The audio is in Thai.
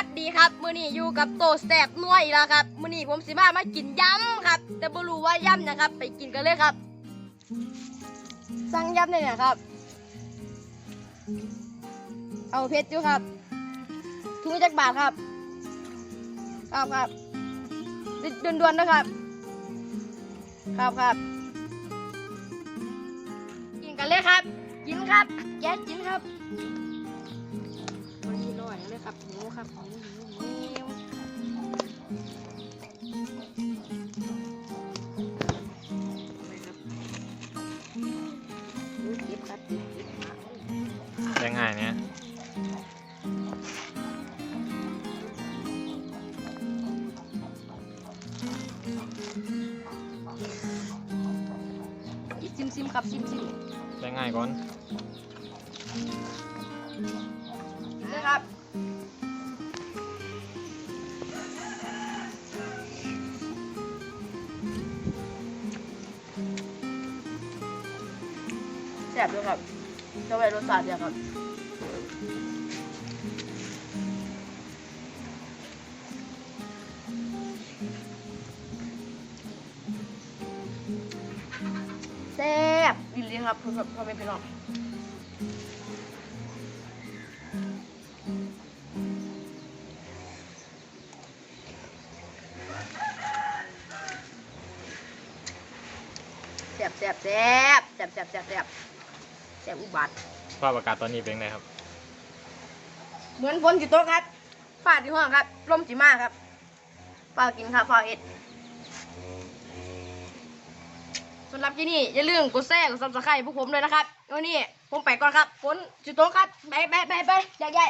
วัสดีครับมื้อนี้อยู่กับโตแสบนัวอีกแล้วครับมื้อนี้ผมสิมามากินยำครับ แต่บ่รู้ว่ายำนะครับ ไปกินกันเลยครับ สั่งยำได้เนี่ยครับ เอาเพชรอยู่ครับถุงจักบาทครับครับครับด่วนๆนะครับ ครับครับกินกันเลยครับกินครับแกะกินครับ วันนี้ร้อยเลยครับหิวครับหิวหิวหิวไปครับอุ๊ยเก็บครับเก็บเก็บมายังไงเนี่ยซิมซิมครับซิมซิมยังไงก่อนนะครับ ซ่บด้วยครับจะไว้รสชาติเนี่ยครับแซ่บดีเลยครับพ่อพ่อแม่พี่น้องแซ่บแซ่บแซ่บแซ่บแซ่บแซ่บ แซ่บแซ่บอุบัติสภาพอากาศตอนนี้เป็นไงครับ เหมือนฝนอยู่โต๊ะครับฟ้าที่ห้องครับลมจีมาครับฟ้ากินครับฟ้าเอ็ดสำหรับที่นี่อย่าลืมกดแชร์กดซับสไครต์พวกผมด้วยนะครับวันนี้ผมไปก่อนครับฝนจุดโต๊ะครับไปไปไปไปใหญ่ใหญ่